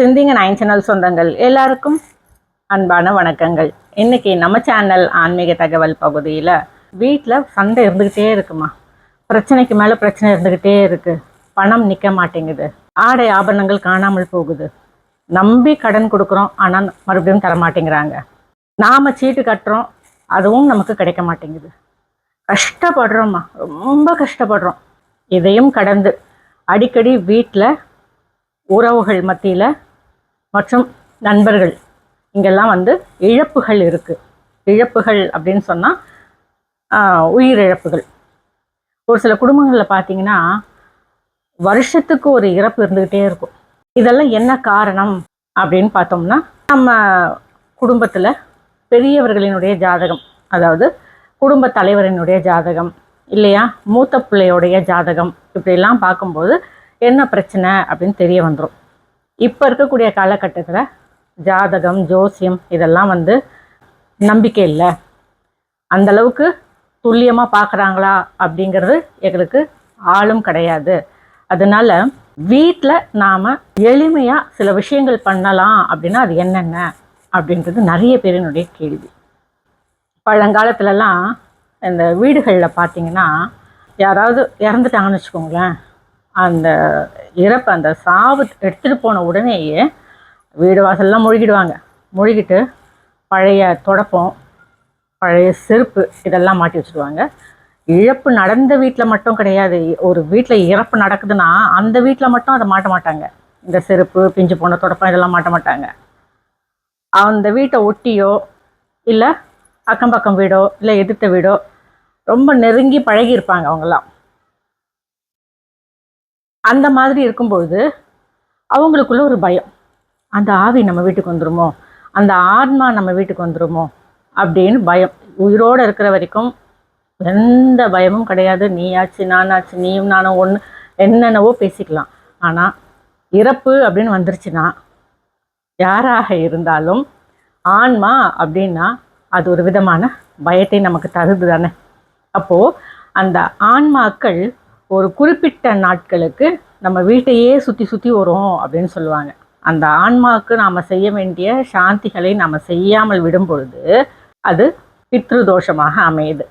சிந்திங்க nine channel சொந்தங்கள். எல்லாருக்கும் அன்பான வணக்கங்கள். இன்னைக்கு நம்ம சேனல் ஆன்மீக தகவல் பகுதியில் வீட்டில் சண்டை இருந்துக்கிட்டே இருக்குமா? பிரச்சனைக்கு மேலே பிரச்சனை இருந்துக்கிட்டே இருக்குது பணம் நிற்க மாட்டேங்குது. ஆடை ஆபரணங்கள் காணாமல் போகுது. நம்பி கடன் கொடுக்குறோம் ஆனால் மறுபடியும் தர மாட்டேங்கிறாங்க நாம் சீட்டு கட்டுறோம் அதுவும் நமக்கு கிடைக்க மாட்டேங்குது. கஷ்டப்படுறோம்மா. ரொம்ப கஷ்டப்படுறோம். இதையும் கடந்து அடிக்கடி வீட்டில் உறவுகள் மத்தியில் மற்றும் நண்பர்கள். இங்கெல்லாம் வந்து இழப்புகள் இருக்குது இழப்புகள் அப்படின்னு சொன்னால் உயிரிழப்புகள் ஒரு சில குடும்பங்களில் பார்த்தீங்கன்னா வருஷத்துக்கு ஒரு இறப்பு இருந்துக்கிட்டே இருக்கும். இதெல்லாம் என்ன காரணம் அப்படின்னு பார்த்தோம்னா நம்ம குடும்பத்தில் பெரியவர்களினுடைய ஜாதகம் அதாவது குடும்ப தலைவரினுடைய ஜாதகம் இல்லையா? மூத்த பிள்ளையோடைய ஜாதகம் இப்படிலாம் பார்க்கும்போது என்ன பிரச்சனை அப்படின்னு தெரிய வந்துடும் இப்போ இருக்கக்கூடிய காலகட்டத்தில் ஜாதகம் ஜோசியம் இதெல்லாம் வந்து நம்பிக்கை இல்லை. அந்தளவுக்கு துல்லியமாக பார்க்குறாங்களா அப்படிங்கிறது எங்களுக்கு ஆளும் கிடையாது. அதனால வீட்டில் நாம் எளிமையாக சில விஷயங்கள் பண்ணலாம் அப்படின்னா அது என்னென்ன அப்படின்றது நிறைய பேரினுடைய கேள்வி. பழங்காலத்துலலாம் இந்த வீடுகளில் பார்த்தீங்கன்னா யாராவது இறந்துட்டாங்கன்னு வச்சுக்கோங்களேன். அந்த இறப்பு அந்த சாவு எடுத்துகிட்டு போன உடனேயே வீடு வாசல்லாம் முழுகிடுவாங்க. முழுகிட்டு பழைய தொடப்பம் பழைய செருப்பு இதெல்லாம் மாட்டி வச்சுருவாங்க. இழப்பு நடந்த வீட்டில் மட்டும் கிடையாது. ஒரு வீட்டில் இறப்பு நடக்குதுன்னா அந்த வீட்டில் மட்டும் அதை மாட்ட மாட்டாங்க. இந்த செருப்பு பிஞ்சு போன தொடப்பம் இதெல்லாம் மாட்ட மாட்டாங்க. அந்த வீட்டை ஒட்டியோ இல்லை அக்கம் பக்கம் வீடோ இல்லை எதிர்த்த வீடோ ரொம்ப நெருங்கி பழகி இருப்பாங்க அவங்கெல்லாம். அந்த மாதிரி இருக்கும்பொழுது அவங்களுக்குள்ள ஒரு பயம். அந்த ஆவி நம்ம வீட்டுக்கு வந்துருமோ? அந்த ஆத்மா நம்ம வீட்டுக்கு வந்துருமோ? அப்படின்னு பயம். உயிரோடு இருக்கிற வரைக்கும் எந்த பயமும் கிடையாது. நீயாச்சு நானாச்சு நீயும் நானும் ஒன்று என்னென்னவோ பேசிக்கலாம். ஆனால் இறப்பு அப்படின்னு வந்துருச்சுன்னா யாராக இருந்தாலும் ஆன்மா அப்படின்னா அது ஒரு விதமான பயத்தை நமக்கு தருது தானே. அப்போது அந்த ஆன்மாக்கள் ஒரு குறிப்பிட்ட நாட்களுக்கு நம்ம வீட்டையே சுற்றி சுற்றி வரும் அப்படின்னு சொல்லுவாங்க. அந்த ஆன்மாவுக்கு நாம் செய்ய வேண்டிய சாந்திகளை நாம் செய்யாமல் விடும் பொழுது அது பித்ரு தோஷமாக அமையுது.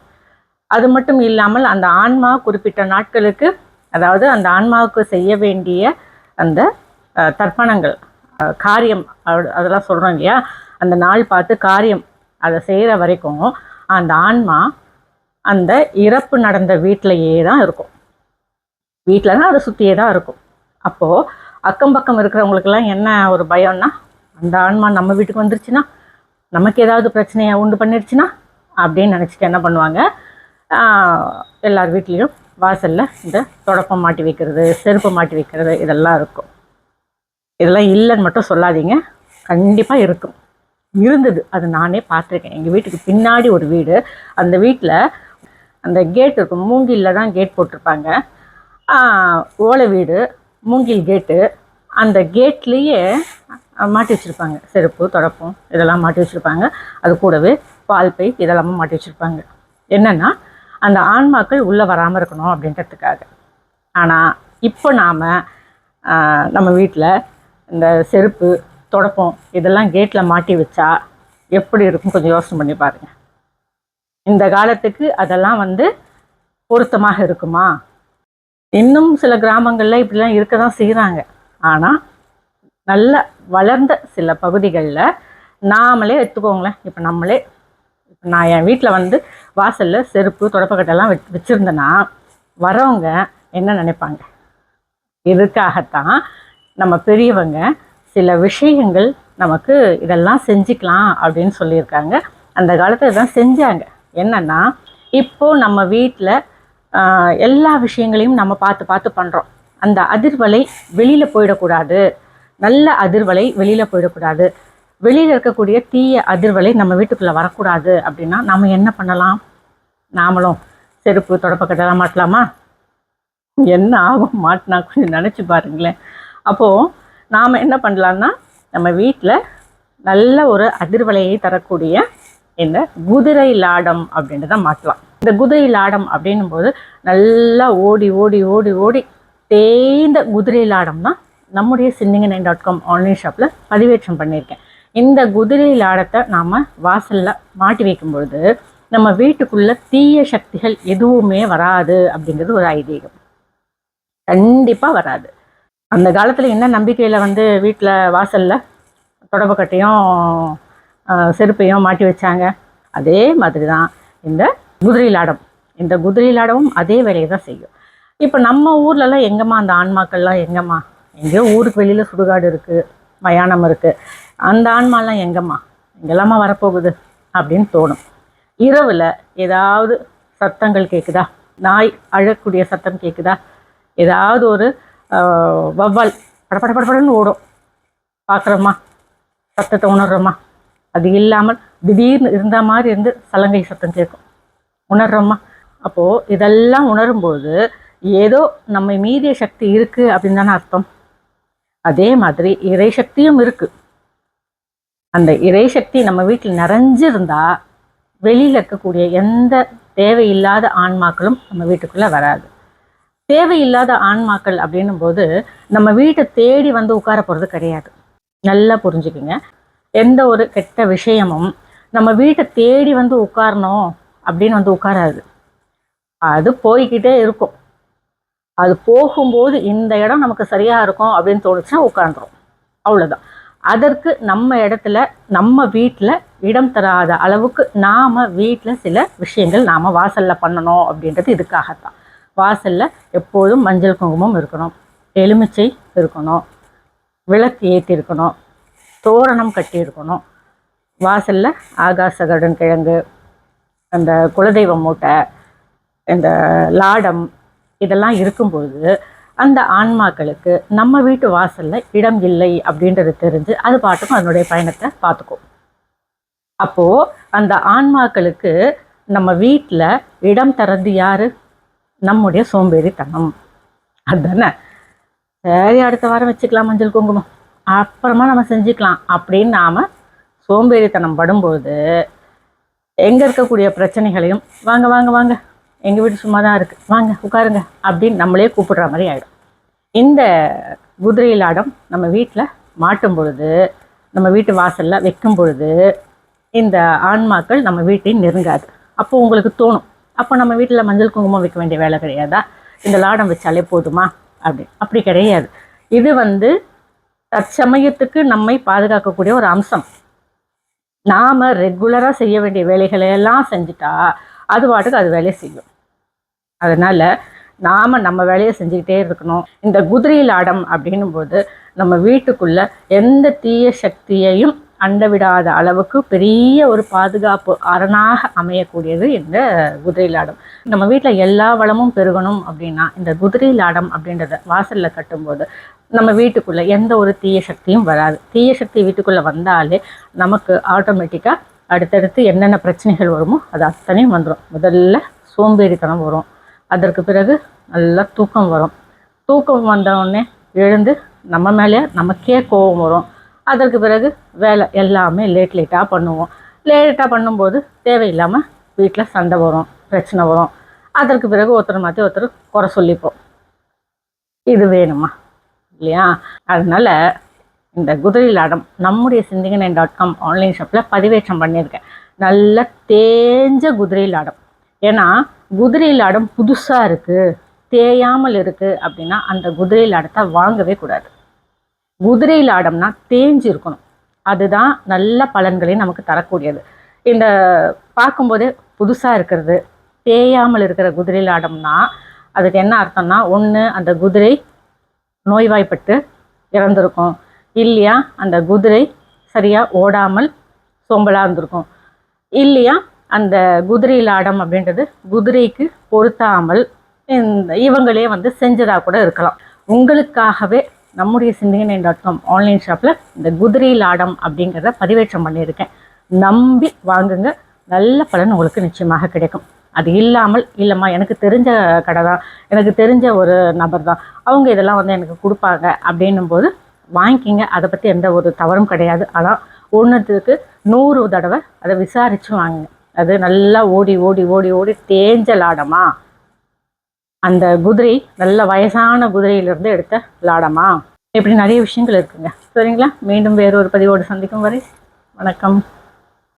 அது மட்டும் இல்லாமல் அந்த ஆன்மா குறிப்பிட்ட நாட்களுக்கு அதாவது அந்த ஆன்மாவுக்கு செய்ய வேண்டிய அந்த தர்ப்பணங்கள் காரியம் அதெல்லாம் சொல்கிறோம் இல்லையா? அந்த நாள் பார்த்து காரியம் அதை செய்கிற வரைக்கும் அந்த ஆன்மா அந்த இறப்பு நடந்த வீட்டிலையே தான் இருக்கும். வீட்டிலனா அதை சுற்றியே தான் இருக்கும். அப்போது அக்கம் பக்கம் இருக்கிறவங்களுக்கெல்லாம் என்ன ஒரு பயம்னா அந்த ஆன்மா நம்ம வீட்டுக்கு வந்துருச்சுன்னா நமக்கு ஏதாவது பிரச்சனையை உண்டு பண்ணிடுச்சுன்னா அப்படின்னு நினச்சிட்டு என்ன பண்ணுவாங்க? எல்லார் வீட்லேயும் வாசலில் இந்த தொடப்பம் மாட்டி வைக்கிறது செருப்பு மாட்டி வைக்கிறது இதெல்லாம் இருக்கும். இதெல்லாம் இல்லைன்னு மட்டும் சொல்லாதீங்க. கண்டிப்பாக இருக்கும். இருந்தது. அது நானே பார்த்துருக்கேன். எங்கள் வீட்டுக்கு பின்னாடி ஒரு வீடு. அந்த வீட்டில் அந்த கேட் இருக்கும். மூங்கிலில் தான் கேட் போட்டிருப்பாங்க. ஓலை வீடு மூங்கில் கேட்டு அந்த கேட்லேயே மாட்டி வச்சுருப்பாங்க. செருப்பு தொடப்பம் இதெல்லாம் மாட்டி வச்சுருப்பாங்க. அது கூடவே பால் பை இதெல்லாமும் மாட்டி வச்சுருப்பாங்க. என்னென்னா அந்த ஆன்மாக்கள் உள்ளே வராமல் இருக்கணும் அப்படின்றதுக்காக. ஆனால் இப்போ நாம் நம்ம வீட்டில் இந்த செருப்பு தொடப்பம் இதெல்லாம் கேட்டில் மாட்டி வச்சா எப்படி இருக்கும்? கொஞ்சம் யோசனை பண்ணி பாருங்கள் இந்த காலத்துக்கு அதெல்லாம் வந்து பொருத்தமாக இருக்குமா? இன்னும் சில கிராமங்களில் இப்படிலாம் இருக்க தான் செய்கிறாங்க ஆனால் நல்ல வளர்ந்த சில பகுதிகளில் நாமளே எடுத்துக்கோங்களேன். இப்போ நம்மளே இப்போ நான் என் வீட்டில் வந்து வாசலில் செருப்பு தொடப்பக்கட்டெல்லாம் வச் வச்சுருந்தேன்னா வரவங்க என்ன நினைப்பாங்க? இதுக்காகத்தான் நம்ம பெரியவங்க சில விஷயங்கள் நமக்கு இதெல்லாம் செஞ்சுக்கலாம் அப்படின்னு சொல்லியிருக்காங்க. அந்த காலத்தில் இதெல்லாம் செஞ்சாங்க. என்னன்னா இப்போது நம்ம வீட்டில் எல்லா விஷயங்களையும் நம்ம பார்த்து பார்த்து பண்ணுறோம் அந்த அதிர்வலை வெளியில் போயிடக்கூடாது. நல்ல அதிர்வலை வெளியில் போயிடக்கூடாது. வெளியில் இருக்கக்கூடிய தீய அதிர்வலை நம்ம வீட்டுக்குள்ளே வரக்கூடாது அப்படின்னா நம்ம என்ன பண்ணலாம்? நாமளும் செருப்பு தொடப்பக்கட்டெல்லாம் மாட்டலாமா? என்ன ஆகும்? மாட்டினா கொஞ்சம் நினச்சி பாருங்களேன். அப்போது நாம் என்ன பண்ணலான்னா நம்ம வீட்டில் நல்ல ஒரு அதிர்வலையை தரக்கூடிய இந்த குதிரை லாடம் அப்படின்றத மாட்டலாம் இந்த குதிரை லாடம் அப்படின்னும் போது நல்லா ஓடி ஓடி ஓடி ஓடி தேய்ந்த குதிரை லாடம் தான் நம்முடைய சிந்திங்க நைன் டாட் காம் ஆன்லைன் ஷாப்பில் பதிவேற்றம் பண்ணியிருக்கேன். இந்த குதிரை லாடத்தை நாம் வாசலில் மாட்டி வைக்கும் பொழுது நம்ம வீட்டுக்குள்ளே தீய சக்திகள் எதுவுமே வராது அப்படிங்கிறது ஒரு ஐதீகம். கண்டிப்பாக வராது. அந்த காலத்தில் என்ன நம்பிக்கையில் வந்து வீட்டில் வாசலில் தொடப்பக்கட்டையும் செருப்பையும் மாட்டி வச்சாங்க? அதே மாதிரி தான் இந்த குதிரை லாடம் இந்த குதிரை லாடமும் அதே வேலையை தான் செய்யும். இப்போ நம்ம ஊர்லலாம் எங்கம்மா அந்த ஆன்மாக்கள்லாம் எங்கம்மா? எங்கேயோ ஊருக்கு வெளியில் சுடுகாடு இருக்குது மயானம் இருக்குது அந்த ஆன்மாலாம் எங்கம்மா? எங்கெல்லாமா வரப்போகுது அப்படின்னு தோணும். இரவில் ஏதாவது சத்தங்கள் கேட்குதா நாய் அழக்கூடிய சத்தம் கேட்குதா ஏதாவது ஒரு வவ்வால் வௌவால் படபட படபடன்னு ஓடும். பார்க்குறோமா சத்தத்தை உணர்றோமா? அது இல்லாமல் திடீர்னு இருந்த மாதிரி இருந்து சலங்கை சத்தம் கேட்கும் உணர்றோமா? அப்போது இதெல்லாம் உணரும்போது ஏதோ நம்ம மீதிய சக்தி இருக்குது அப்படின்னு தானே அர்த்தம். அதே மாதிரி இறை சக்தியும் இருக்குது அந்த இறை சக்தி நம்ம வீட்டில் நிறைஞ்சிருந்தா வெளியில் இருக்கக்கூடிய எந்த தேவையில்லாத ஆன்மாக்களும் நம்ம வீட்டுக்குள்ளே வராது. தேவையில்லாத ஆன்மாக்கள் அப்படின்னும் போது நம்ம வீட்டை தேடி வந்து உட்கார போகிறது கிடையாது. நல்லா புரிஞ்சுக்குங்க. எந்த ஒரு கெட்ட விஷயமும் நம்ம வீட்டை தேடி வந்து உட்காரணும் அப்படின்னு வந்து உட்காராது. அது போய்கிட்டே இருக்கும். அது போகும்போது இந்த இடம் நமக்கு சரியாக இருக்கும் அப்படின்னு தோணுச்சுன்னா உட்காந்துரும் அவ்வளோதான் அதற்கு நம்ம இடத்துல நம்ம வீட்டில் இடம் தராத அளவுக்கு நாம் வீட்டில் சில விஷயங்கள் நாம் வாசலில் பண்ணணும் அப்படின்றது இதுக்காகத்தான். வாசலில் எப்போதும் மஞ்சள் குங்குமம் இருக்கணும் எலுமிச்சை இருக்கணும் விளக்கு ஏற்றி இருக்கணும் தோரணம் கட்டி இருக்கணும் வாசலில் ஆகாச கடன் கிழங்கு அந்த குலதெய்வ மூட்டை இந்த லாடம் இதெல்லாம் இருக்கும்போது அந்த ஆன்மாக்களுக்கு நம்ம வீட்டு வாசலில் இடம் இல்லை அப்படின்றது தெரிஞ்சு அது பாட்டுக்கும் அதனுடைய பயணத்தை பார்த்துக்கும். அப்போது அந்த ஆன்மாக்களுக்கு நம்ம வீட்டில் இடம் தரது யார்? நம்முடைய சோம்பேறித்தனம். அதுதானே சரி அடுத்த வாரம் வச்சுக்கலாம் மஞ்சள் குங்குமம். அப்புறமா நம்ம செஞ்சுக்கலாம் அப்படின்னு நாம் சோம்பேறித்தனம் படும்போது எங்கே இருக்கக்கூடிய பிரச்சனைகளையும் வாங்க வாங்க வாங்க. எங்கள் வீடு சும்மா தான் இருக்குது வாங்க உட்காருங்க அப்படின்னு நம்மளே கூப்பிடுற மாதிரி ஆகிடும் இந்த குதிரை லாடம் நம்ம வீட்டில் மாட்டும் பொழுது நம்ம வீட்டு வாசலில் வைக்கும் பொழுது இந்த ஆன்மாக்கள் நம்ம வீட்டை நெருங்காது. அப்போ உங்களுக்கு தோணும் அப்போ நம்ம வீட்டில் மஞ்சள் குங்குமம் வைக்க வேண்டிய வேலை கிடையாதா? இந்த லாடம் வச்சாலே போதுமா? அப்படி அப்படி கிடையாது. இது வந்து தற்சமயத்துக்கு நம்மை பாதுகாக்கக்கூடிய ஒரு அம்சம். நாம் ரெகுலராக செய்ய வேண்டிய வேலைகளை எல்லாம் செஞ்சுட்டா அது பாட்டுக்கு அது வேலையை செய்யும். அதனால் நாம் நம்ம வேலையை செஞ்சுக்கிட்டே இருக்கணும். இந்த குதிரையில் ஆடம் அப்படின்னும் போது நம்ம வீட்டுக்குள்ளே எந்த தீய சக்தியையும் அண்ட விடாத அளவுக்கு பெரிய ஒரு பாதுகாப்பு அரணாக அமையக்கூடியது இந்த குதிரை லாடம். நம்ம வீட்டில் எல்லா வளமும் பெருகணும் அப்படின்னா இந்த குதிரை லாடம் அப்படின்றத வாசலில் கட்டும்போது நம்ம வீட்டுக்குள்ளே எந்த ஒரு தீய சக்தியும் வராது. தீய சக்தி வீட்டுக்குள்ளே வந்தாலே நமக்கு ஆட்டோமேட்டிக்காக அடுத்தடுத்து என்னென்ன பிரச்சனைகள் வருமோ அது அத்தனையும் வந்துடும் முதல்ல சோம்பேறித்தனம் வரும். அதற்கு பிறகு நல்லா தூக்கம் வரும். தூக்கம் வந்தவுடனே எழுந்து நம்ம மேலே நமக்கே கோபம் வரும். அதற்கு பிறகு வேலை எல்லாமே லேட் லேட்டாக பண்ணுவோம். லேட்டாக பண்ணும்போது தேவையில்லாமல் வீட்டில் சண்டை வரும் பிரச்சனை வரும். அதற்கு பிறகு ஒருத்தர் மாற்றி ஒருத்தர் குறை சொல்லிப்போம். இது வேணுமா? இல்லையா? அதனால் இந்த குதிரையில் அடம் நம்முடைய சிந்திகனை டாட் காம் ஆன்லைன் ஷாப்பில் பதிவேற்றம் பண்ணியிருக்கேன். நல்ல தேஞ்ச குதிரையில் அடம் ஏன்னா குதிரையில் அடம் புதுசாக இருக்குது தேயாமல் இருக்குது அப்படின்னா அந்த குதிரையில் அடத்தை வாங்கவே கூடாது. குதிரையில் ஆடம்னா தேஞ்சு இருக்கணும். அதுதான் நல்ல பலன்களையும் நமக்கு தரக்கூடியது. இந்த பார்க்கும்போதே புதுசாக இருக்கிறது தேயாமல் இருக்கிற குதிரையில் ஆடம்னா அதுக்கு என்ன அர்த்தம்னா ஒன்று அந்த குதிரை நோய்வாய்ப்பட்டு இறந்துருக்கும். இல்லையா அந்த குதிரை சரியாக ஓடாமல் சோம்பலாக இருந்திருக்கும். இல்லையா அந்த குதிரையில் ஆடம் அப்படின்றது குதிரைக்கு பொருத்தாமல் இந்த இவங்களே வந்து செஞ்சதாக கூட இருக்கலாம். உங்களுக்காகவே நம்முடைய சிந்திகனை டாட் காம் ஆன்லைன் ஷாப்பில் இந்த குதிரை லாடம் அப்படிங்கிறத பதிவேற்றம் பண்ணியிருக்கேன். நம்பி வாங்குங்க. நல்ல பலன் உங்களுக்கு நிச்சயமாக கிடைக்கும். அது இல்லாமல் இல்லைம்மா எனக்கு தெரிஞ்ச கடை தான். எனக்கு தெரிஞ்ச ஒரு நபர் தான். அவங்க இதெல்லாம் வந்து எனக்கு கொடுப்பாங்க அப்படின்னும் போது வாங்கிக்கிங்க. அதை பற்றி எந்த ஒரு தவறும் கிடையாது. ஆனால் ஒன்றுத்துக்கு நூறு தடவை அதை விசாரித்து வாங்குங்க. அது நல்லா ஓடி ஓடி ஓடி ஓடி தேஞ்ச லாடமா? அந்த குதிரை நல்ல வயசான குதிரையிலிருந்து எடுத்த லாடமா? இப்படி நிறைய விஷயங்கள் இருக்குங்க. சரிங்களா? மீண்டும் வேறொரு பதிவோடு சந்திக்கும் வரை வணக்கம்.